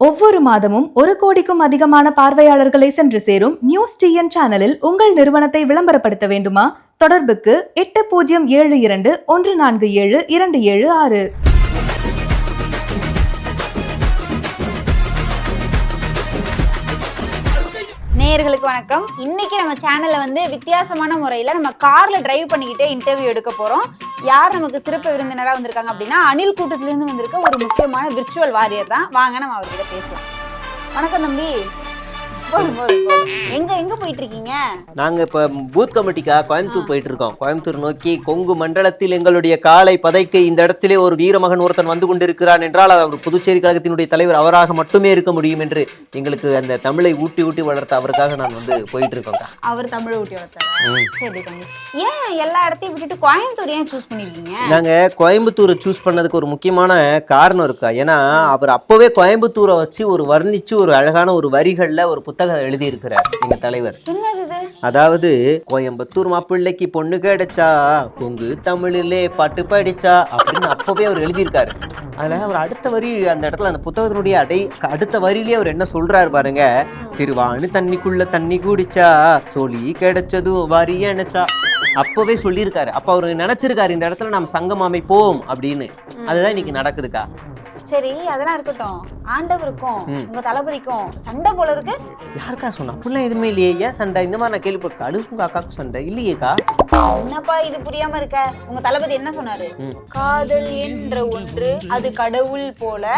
ஒவ்வொரு மாதமும் ஒரு கோடிக்கும் அதிகமான பார்வையாளர்களை சென்று சேரும் நியூஸ் டிஎன் சேனலில் உங்கள் நிறுவனத்தை விளம்பரப்படுத்த வேண்டுமா? தொடர்புக்கு எட்டு பூஜ்ஜியம் ஏழு இரண்டு ஒன்று நான்கு ஏழு இரண்டு ஏழு ஆறு. நேயர்களுக்கு வணக்கம். இன்னைக்கு நம்ம சேனல்ல வந்து வித்தியாசமான முறையில நம்ம கார்ல டிரைவ் பண்ணிக்கிட்டே இன்டர்வியூ எடுக்க போறோம். யார் நமக்கு சிறப்பு விருந்தினராக வந்திருக்காங்க அப்படின்னா அணில் கூட்டத்திலேருந்து வந்திருக்க ஒரு முக்கியமான விர்ச்சுவல் வாரியர் தான். வாங்க நம்ம அவர்கிட்ட பேசலாம். வணக்கம் தம்பி. எங்க எங்க போயிட்டு இருக்கீங்க நாங்க இப்ப பூத் கமிட்டிக்கா கோயம்புத்தூர் போயிட்டு இருக்கோம் கோயம்புத்தூர் நோக்கி கொங்கு மண்டலத்தில் எங்களுடைய காலை பதைக்க இந்த இடத்திலே ஒரு வீரமகன் ஒருத்தன் வந்து கொண்டிருக்கிறான் என்றால் அது அவர் புதுச்சேரி கழகத்தினுடைய தலைவர் அவராக மட்டுமே இருக்க முடியும் என்று எங்களுக்கு அந்த தமிழை ஊட்டி ஊட்டி வளர்த்த அவருக்காக நான் வந்து போயிட்டு இருக்கோம்க்கா அவர் தமிழ் ஊட்டி வளர்த்தாரு? சரி ஏன் எல்லா இடத்தையும் விட்டுட்டு கோயம்புத்தூர் ஏன் சூஸ் பண்ணிருக்கீங்க? நாங்க கோயம்புத்தூரை சூஸ் பண்ணதுக்கு ஒரு முக்கியமான காரணம் இருக்கா? ஏன்னா அவர் அப்பவே கோயம்புத்தூரை வச்சு ஒரு வர்ணிச்சு ஒரு அழகான ஒரு வரிகள்ல ஒரு புத்தகம் எழுதியிருக்கிறார் எங்க தலைவர். அதாவது கோயம்புத்தூர் மாப்பிள்ளைக்கு பொண்ணு கிடைச்சா கொங்கு தமிழிலே பாட்டு படிச்சா அப்படின்னு அப்பவே அவர் எழுதியிருக்காரு. அதுல அவர் அடுத்த வரி அந்த இடத்துல அந்த புத்தகத்தினுடைய அடை அடுத்த வரியிலேயே அவர் என்ன சொல்றாரு பாருங்க. சிறுவானு தண்ணிக்குள்ள தண்ணி குடிச்சா சோழி கிடைச்சதும் வரி அணைச்சா. அப்பவே சொல்லியிருக்காரு. அப்ப அவர் நினைச்சிருக்காரு இந்த இடத்துல நம்ம சங்கம் அமைப்போம் அப்படின்னு. அதுதான் இன்னைக்கு நடக்குதுக்கா. சரி அதெல்லாம் இருக்கட்டும். ஆண்டவருக்கும் உங்க தளபதிக்கும் சண்டை போல இருக்கு. யாருக்கா சொன்னா? அப்படிலாம் எதுவுமே இல்லையே. ஏன் சண்டை? இந்த மாதிரி நான் கேள்விப்பட்ட கழுப்பும் காக்காக்கும் சண்டை இல்லையேக்கா. என்னப்பா இது புரியாம இருக்க? உங்க தளபதி என்ன சொன்னாரு. காதல் என்ற ஒன்று அது கடவுள் போல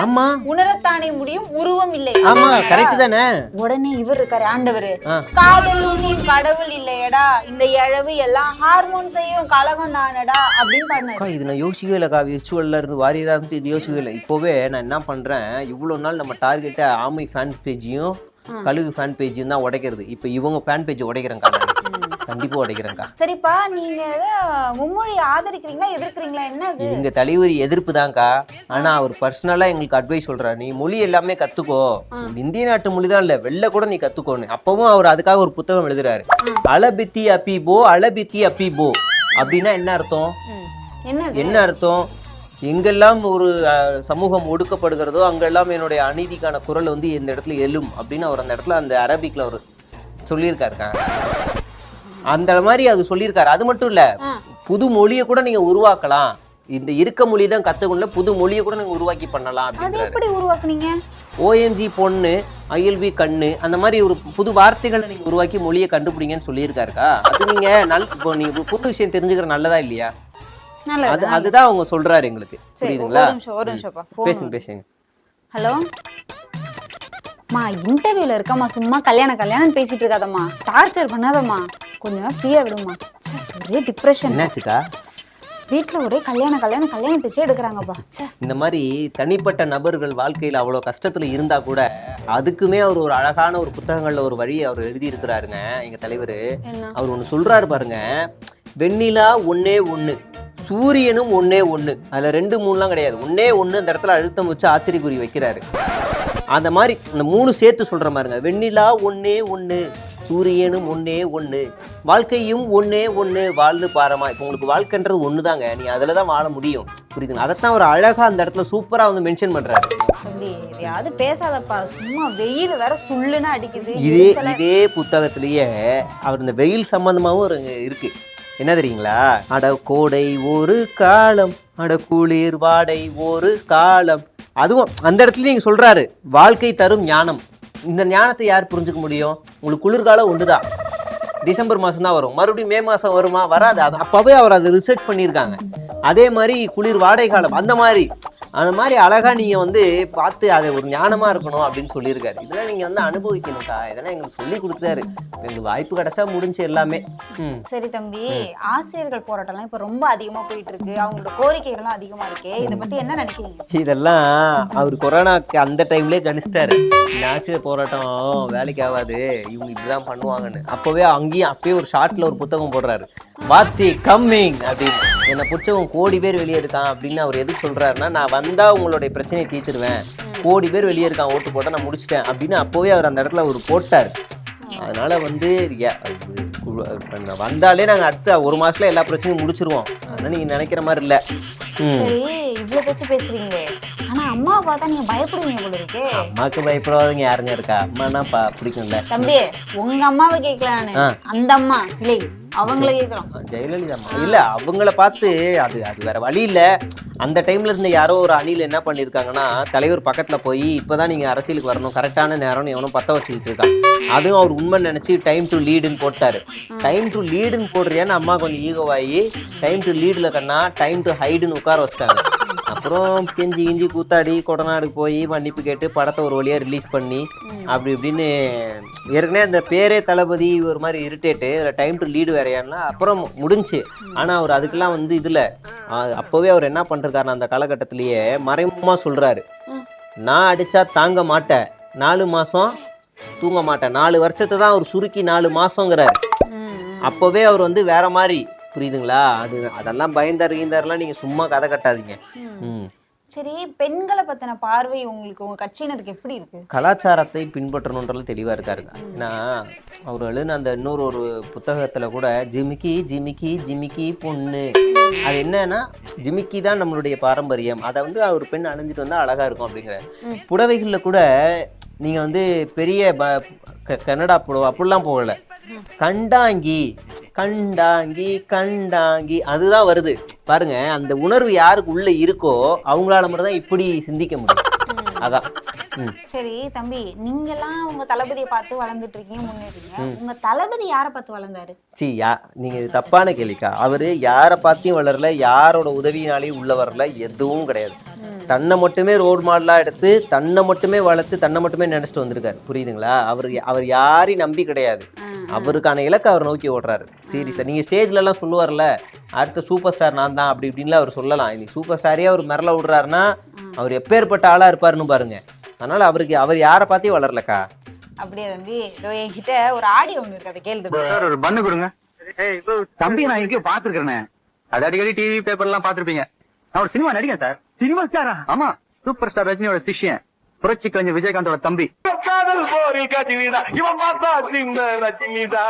உணரத்தானே முடியும் உருவம் இல்லை. ஆமா கரெக்ட் தானே? உடனே இவர் இருக்காரு ஆண்டவரு. காதல் கடவுள் இல்லையடா இந்த இழவு எல்லாம் ஹார்மோன் செய்யும் கலகம் தானடா அப்படின்னு பண்ணாரு. இது நான் யோசிக்கவே இல்லைக்கா விர்ச்சுவல்ல இருந்து வாரியரா இருந்து இது யோசிக்கவே இல்லை. இப்போவே நான் என்ன பண்றேன் இவ்வளோ நாள் நம்ம டார்கெட்டை ஆமை ஃபேன் பேஜையும் கழுகு ஃபேன் பேஜையும் தான் உடைக்கிறது. இப்போ இவங்க ஃபேன் பேஜ் உடைக்கிறேங்க்கா நான். கண்டிப்பா உடைக்கிறேங்க்கா சரிப்பா நீங்க மும்மொழி ஆதரிக்கிறீங்களா எதிர்க்கிறீங்களா என்ன எங்க தலைவர் எதிர்ப்பு தான்க்கா. ஆனா அவர் பர்சனலா எங்களுக்கு அட்வைஸ் சொல்றாரு. நீ மொழி எல்லாமே கத்துக்கோ. இந்திய நாட்டு மொழி தான் இல்ல வெளில கூட நீ கத்துக்கோன்னு. அப்பவும் அவர் அதுக்காக ஒரு புத்தகம் எழுதுறாரு. அலபித்தி அப்பிபோ அலபித்தி அப்பிபோ அப்படின்னா என்ன அர்த்தம்? என்ன அர்த்தம்? எங்கெல்லாம் ஒரு சமூகம் ஒடுக்கப்படுகிறதோ அங்கெல்லாம் என்னுடைய அநீதிக்கான குரல் வந்து இந்த இடத்துல எழும் அப்படின்னு அவர் அந்த இடத்துல அந்த அரபிக்ல அவர் சொல்லியிருக்காருக்கா. அந்த மாதிரி அது சொல்லியிருக்காரு. அது மட்டும் இல்ல. புது மொழியை கூட நீங்க உருவாக்கலாம். இந்த இருக்க மொழி தான் கத்துக்கணும் புது மொழியை கூட நீங்க உருவாக்கி பண்ணலாம் ஓஎம்ஜி பொண்ணு ஐஎல்பி கண்ணு அந்த மாதிரி ஒரு புது வார்த்தைகளை நீங்க உருவாக்கி மொழியை கண்டுபிடிங்கன்னு சொல்லியிருக்காருக்கா? அது நீங்க நல் இப்போ நீங்க புது விஷயம் தெரிஞ்சுக்கிற நல்லதா இல்லையா? அது அதுதான் அவங்க சொல்றாரு எங்களுக்கு. புரியுதுங்களா? பேசுங்க பேசுங்க. ஹலோ? மா இன்டர்வியூல இருக்கம்மா சும்மா கல்யாணம் கல்யாணம் பேசிட்டு இருக்காதம்மா. டார்ச்சர் பண்ணாதம்மா. கொஞ்சம் ஃப்ரீயா விடுமா ஒரே டிப்ரெஷன் என்னாச்சுக்கா? வீட்ல ஒரே கல்யாணம் கல்யாணம் கல்யாணம் பேச்சே எடுக்கிறாங்கப்பா. இந்த மாதிரி தனிப்பட்ட நபர்கள் வாழ்க்கையில அவ்வளவு கஷ்டத்துல இருந்தா கூட அதுக்குமே அவர் ஒரு அழகான ஒரு புத்தகங்கள்ல ஒரு வழியை அவர் எழுதி இருக்கிறாருங்க எங்க தலைவர். என்ன? அவர் ஒன்று சொல்றாரு பாருங்க வெண்ணிலா ஒன்னே ஒண்ணு சூரியனும் ஒன்னே ஒண்ணு. அதுல ரெண்டு மூணுலாம் கிடையாது. ஒன்னே ஒண்ணு அந்த இடத்துல அழுத்தம் வச்சு ஆச்சரியக்குறி வைக்கிறாரு. அந்த மாதிரி அந்த மூணு சேர்த்து சொல்ற மாதிரிங்க வெண்ணிலா ஒன்னே ஒண்ணு சூரியனும் ஒன்னே ஒண்ணு வாழ்க்கையும் ஒன்னே ஒண்ணு வாழ்ந்து பாரமா. இப்போ உங்களுக்கு வாழ்க்கைன்றது ஒண்ணுதாங்க. நீ அதுல தான் வாழ முடியும். புரியுதுங்க அதைத்தான் அவர் அழகா அந்த இடத்துல சூப்பரா வந்து மென்ஷன் பண்றாரு. தம்பி எதையாவது பேசாதப்பா. சும்மா வெயில் வேற சுள்ளுன்னு அடிக்குது. இதே இதே புத்தகத்திலேயே அவர் இந்த வெயில் சம்பந்தமாவும் ஒரு இருக்கு. என்ன தெரியுங்களா? அட கோடை ஒரு காலம் அட குளிர் வாடை ஒரு காலம். அதுவும் அந்த இடத்துல நீங்க சொல்றாரு வாழ்க்கை தரும் ஞானம். இந்த ஞானத்தை யார் புரிஞ்சுக்க முடியும்? உங்களுக்கு குளிர்காலம் ஒன்றுதான் டிசம்பர் மாதம் தான் வரும். மறுபடியும் மே மாதம் வருமா? வராது. அது அப்போவே அவர் அதை ரிசர்ச் பண்ணியிருக்காங்க. அதே மாதிரி குளிர் வாடை காலம் அந்த மாதிரி அந்த மாதிரி அழகா நீங்க வந்து பார்த்து அதை ஒரு ஞானமா இருக்கணும் அப்படின்னு சொல்லியிருக்காரு. இதெல்லாம் நீங்க வந்து அனுபவிக்கணும்க்கா. இதெல்லாம் எங்களுக்கு சொல்லி கொடுத்தாரு எங்களுக்கு வாய்ப்பு கிடைச்சா முடிஞ்சு எல்லாமே. சரி தம்பி ஆசிரியர்கள் போராட்டம்லாம் இப்ப ரொம்ப அதிகமா போயிட்டு இருக்கு அவங்களோட கோரிக்கைகளும் அதிகமா இருக்கே. இத பத்தி என்ன நினைக்கிறீங்க? இதெல்லாம் அவர் கொரோனாக்கு அந்த டைம்லயே கணிச்சிட்டாரு. இந்த ஆசிரியர் போராட்டம் வேலைக்கு ஆகாது. இவங்க இதுதான் பண்ணுவாங்கன்னு. அப்பவே அங்கேயும் அப்பயே ஒரு ஷார்ட்ல ஒரு புத்தகம் போடுறாரு. வாத்தி கம்மிங் அப்படின்னு. என்னை பிடிச்சவன் கோடி பேர் வெளியே இருக்கான் அப்படின்னு அவர் எதுக்கு சொல்றாருன்னா நான் வந்தா உங்களுடைய பிரச்சனையை தீர்த்துடுவேன். கோடி பேர் வெளியே இருக்கான் ஓட்டு போட்டா நான் முடிச்சிட்டேன் அப்படின்னு அப்போவே அவர் அந்த இடத்துல அவர் போட்டார். அதனால வந்து வந்தாலே நாங்கள் அடுத்த ஒரு மாசத்துல எல்லா பிரச்சனையும் முடிச்சிருவோம். அதனால நீங்க நினைக்கிற மாதிரி இல்லை. இவ்வளவு பேச்சு பேசுறீங்களே. ஆனா அம்மாவை பார்த்தா நீங்க பயப்படுவீங்க போல இருக்கு. அம்மாவுக்கு பயப்படாதவங்க யாருங்க இருக்கா? அம்மானா பா பிடிக்கும்ல. தம்பி உங்க அம்மாவை கேட்கல நானு. ஆ. அந்த அம்மா இல்லை அவங்கள ஜெயலலிதா இல்ல அவங்கள பார்த்து அது அது வேற வழி இல்ல. அந்த டைம்ல இருந்த யாரோ ஒரு அணில் என்ன பண்ணிருக்காங்கன்னா தலைவர் பக்கத்துல போய் இப்பதான் நீங்க அரசியலுக்கு வரணும். கரெக்டான நேரம்னு எவனும் பத்த வச்சுக்கிட்டு இருக்கான். அதுவும் அவர் உண்மை நினைச்சு டைம் டு லீடுன்னு போட்டாரு. டைம் டு லீடுன்னு போடுறியான்னு அம்மா கொஞ்சம் ஈகோவாகி டைம் டு லீடுல கண்ணா டைம் டு ஹைடுன்னு உட்கார வச்சிட்டாங்க. அப்புறம் கெஞ்சி கிஞ்சி கூத்தாடி கொடநாடுக்கு போய் மன்னிப்பு கேட்டு படத்தை ஒரு வழியா ரிலீஸ் பண்ணி அப்படி இப்படின்னு ஏற்கனவே அந்த பேரே தளபதி ஒரு மாதிரி இரிட்டேட்டு டைம் டு லீடு வேறையான்னா அப்புறம் முடிஞ்சுச்சு ஆனா அவர் அதுக்கெல்லாம் வந்து இதுல அப்போவே அவர் என்ன பண்ணிருக்காருன்னா அந்த காலகட்டத்திலேயே மறைமுகமா சொல்றாரு. நான் அடிச்சா தாங்க மாட்டேன் நாலு மாசம் தூங்க மாட்டேன் நாலு வருஷத்தை தான் அவர் சுருக்கி நாலு மாசங்கிறாரு. அப்போவே அவர் வந்து வேற மாதிரி புரியுதுங்களா? அது அதெல்லாம் பயந்தார் கீந்தாருலாம் நீங்க சும்மா கதை கட்டாதீங்க. ம். சரி பெண்களை பத்தின பார்வை உங்களுக்கு உங்க கட்சியினருக்கு எப்படி இருக்கு? கலாச்சாரத்தை பின்பற்றணுன்றது தெளிவாக இருக்காருங்க ஏன்னா அவர் எழுதின அந்த இன்னொரு ஒரு புத்தகத்தில் கூட ஜிமிக்கி ஜிமிக்கி ஜிமிக்கி பொண்ணு. அது என்னன்னா ஜிமிக்கி தான் நம்மளுடைய பாரம்பரியம். அதை வந்து அவர் பெண் அணிஞ்சிட்டு வந்தால் அழகாக இருக்கும் அப்படிங்கிற புடவைகளில் கூட நீங்கள் வந்து பெரிய ப க- கன்னடா புடவை அப்படிலாம் போகல கண்டாங்கி. கண்டாங்கி கண்டாங்கி. அதுதான் வருது. பாருங்க அந்த உணர்வு யாருக்கு உள்ள இருக்கோ அவங்களால மட்டும் தான் இப்படி சிந்திக்க முடியும். அதான். சரி தம்பி நீங்க எல்லாம் உங்க தளபதியை பார்த்து வளர்ந்துட்டு இருக்கீங்க முன்னேறீங்க உங்க தளபதி யாரை பார்த்து வளர்ந்தாரு? சி யா நீங்க இது தப்பான கேள்விக்கா. அவரு யாரை பார்த்தியும் வளரல யாரோட உதவியினாலையும் உள்ள வரல எதுவும் கிடையாது. தன்னை மட்டுமே ரோல் மாடலா எடுத்து தன்னை மட்டுமே வளர்த்து தன்னை மட்டுமே நினைச்சிட்டு வந்திருக்காரு. புரியுதுங்களா? அவர் அவர் யாரையும் நம்பி கிடையாது. அவருக்கான இலக்கை அவர் நோக்கி ஓடுறாரு சரி சார் நீங்க ஸ்டேஜ்ல எல்லாம் சொல்லுவார்ல அடுத்த சூப்பர் ஸ்டார் நான் தான் அப்படி இப்படின்லாம் அவர் சொல்லலாம். இன்னைக்கு சூப்பர் ஸ்டாரே அவர் மிரள விடுறாருன்னா அவர் எப்பேற்பட்ட ஆளா இருப்பாருன்னு பாருங்க. அதனால அவருக்கு அவர் யாரை பார்த்தே வளரலக்கா? அப்படியே தம்பி இதோ என்கிட்ட ஒரு ஆடியோ ஒண்ணு இருக்கு அதை கேளு தம்பி. சார் ஒரு பண்ணு கொடுங்க. தம்பி நான் எங்கேயோ பாத்துருக்கேன் அது அடிக்கடி டிவி பேப்பர் எல்லாம் பாத்திருப்பீங்க நான் ஒரு சினிமா நடிகன் சார். சினிமா ஸ்டாரா ஆமா. சூப்பர் ஸ்டார் ரஜினியோட சிஷ்யன். புரட்சி கலைஞர் விஜயகாந்தோட தம்பி. காதல் போரில் கஜினிதா. இவன் பார்த்தா சிங்க ரஜினிதா.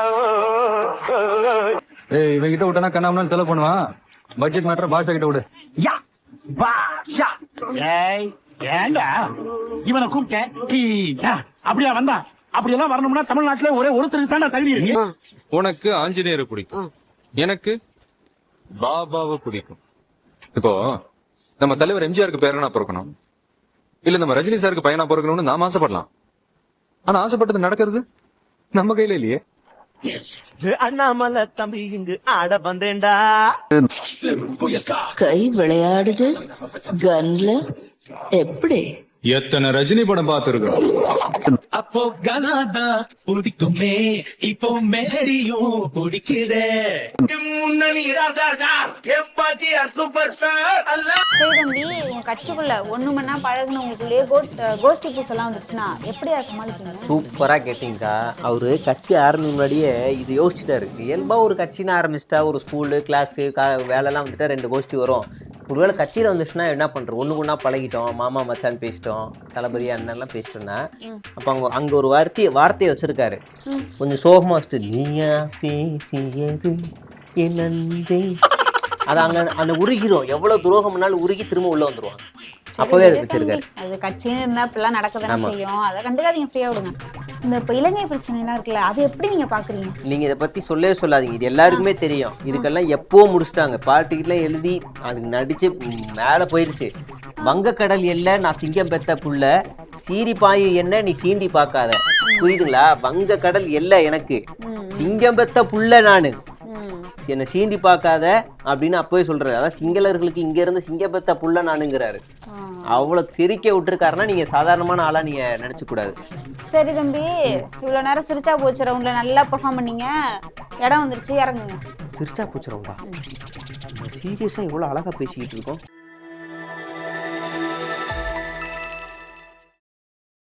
ஏய் இவன் கிட்ட விட்டனா கண்ணாமனு செலவு பண்ணுவான் பட்ஜெட் மேட்டர் பாஷா கிட்ட விடு. யா வா யா. ஏய் ஏண்டா? இவனை கூப்பிட்டேன் டீடா. அப்படியா வந்தா? அப்படியெல்லாம் வரணும்னா தமிழ்நாட்டுல ஒரே ஒருத்தருக்கு தான் தகுதி இருக்கு. உனக்கு ஆஞ்சநேயரை பிடிக்கும். எனக்கு பாபாவை பிடிக்கும். இப்போ நம்ம தலைவர் எம்ஜிஆருக்கு பேரனா பிறக்கணும். இல்ல நம்ம ரஜினி சாருக்கு பையனா பிறக்கணும்னு நாம ஆசைப்படலாம். ஆனா ஆசைப்பட்டது நடக்கிறது நம்ம கையில இல்லையே. அண்ணாமலை தம்பி இங்கு ஆட வந்தேன்டா. கை விளையாடுது கன்ல எப்படி? எத்தனை ரஜினி படம் பார்த்திருக்கோம் அப்போ கனாதா புடிக்குமே இப்போ மெலடியும் பிடிக்குதே முன்னணி எப்பத்தியா சூப்பர் ஸ்டார் அல்ல. சரி தம்பி உங்க கட்சிக்குள்ள ஒண்ணு மணி நேரம் பழகுனவங்களுக்குள்ளேயே கோஸ்ட் கோஷ்டி பூஸ் எல்லாம் வந்துருச்சுன்னா எப்படியா சமாளிப்பீங்க? சூப்பராக கேட்டிங்கக்கா. அவர் கட்சி ஆரம்பிக்கும் முன்னாடியே இது யோசிச்சுட்டாரு. இயல்பாக ஒரு கட்சின்னு ஆரம்பிச்சிட்டா ஒரு ஸ்கூலு கிளாஸு வேலைலாம் வந்துட்டா ரெண்டு கோஷ்டி வரும். ஒருவேளை கட்சியில் வந்துச்சுன்னா என்ன பண்ணுறோம் ஒன்று ஒன்றா பழகிட்டோம். மாமா மச்சான் பேசிட்டோம். தளபதி அண்ணன்லாம் பேசிட்டோம்னா அப்போ அங்கே அங்கே ஒரு வார்த்தையை வார்த்தையை வச்சுருக்காரு. கொஞ்சம் சோகமாக வச்சுட்டு நீயா பேசியது என் அன்பே அது அங்கே அந்த உருகிரும். எவ்வளோ துரோகம் பண்ணாலும் உருகி திரும்ப உள்ளே வந்துருவான் அப்போவே அதை சரி வச்சிருக்காரு. அது கட்சின்னு இருந்தா இப்பெல்லாம் நடக்கதானே செய்யும். அதை கண்டுக்காதீங்க ஃப்ரீயா விடுங்க. இந்த இப்ப இலங்கை பிரச்சனை எல்லாம் இருக்குல்ல அது எப்படி நீங்க பாக்குறீங்க? நீங்க இதை பத்தி சொல்லவே சொல்லாதீங்க. இது எல்லாருக்குமே தெரியும். இதுக்கெல்லாம் எப்போ முடிச்சிட்டாங்க? பார்ட்டிக்கெல்லாம் எழுதி அதுக்கு நடிச்சு மேல போயிருச்சு. வங்கக்கடல் எல்லை நான் சிங்கம் பெத்த புள்ள சீரி பாயும் என்ன நீ சீண்டி பார்க்காத. புரியுதுங்களா? வங்க கடல் எல்லை எனக்கு. சிங்கம் பெத்த புள்ள நானு. என்னை சீண்டி பார்க்காத அப்படின்னு அப்பவே சொல்றாரு. அதான் சிங்களர்களுக்கு இங்க இருந்து சிங்கம் பெத்த புள்ள நானுங்கிறாரு. அவ்வளவு தெரிக்க விட்டுருக்காருன்னா நீங்க சாதாரணமான ஆளா நீங்க நினைச்சு கூடாது சரி தம்பி இவ்வளவு நேரம் சிரிச்சா போச்சு ரவுண்ட்ல நல்லா பெர்ஃபார்ம் பண்ணீங்க. இடம் வந்துருச்சு இறங்குங்க. சிரிச்சா பூச்சிரவுண்டா சீரியஸா இவ்வளவு அழகா பேசிக்கிட்டு இருக்கோம்.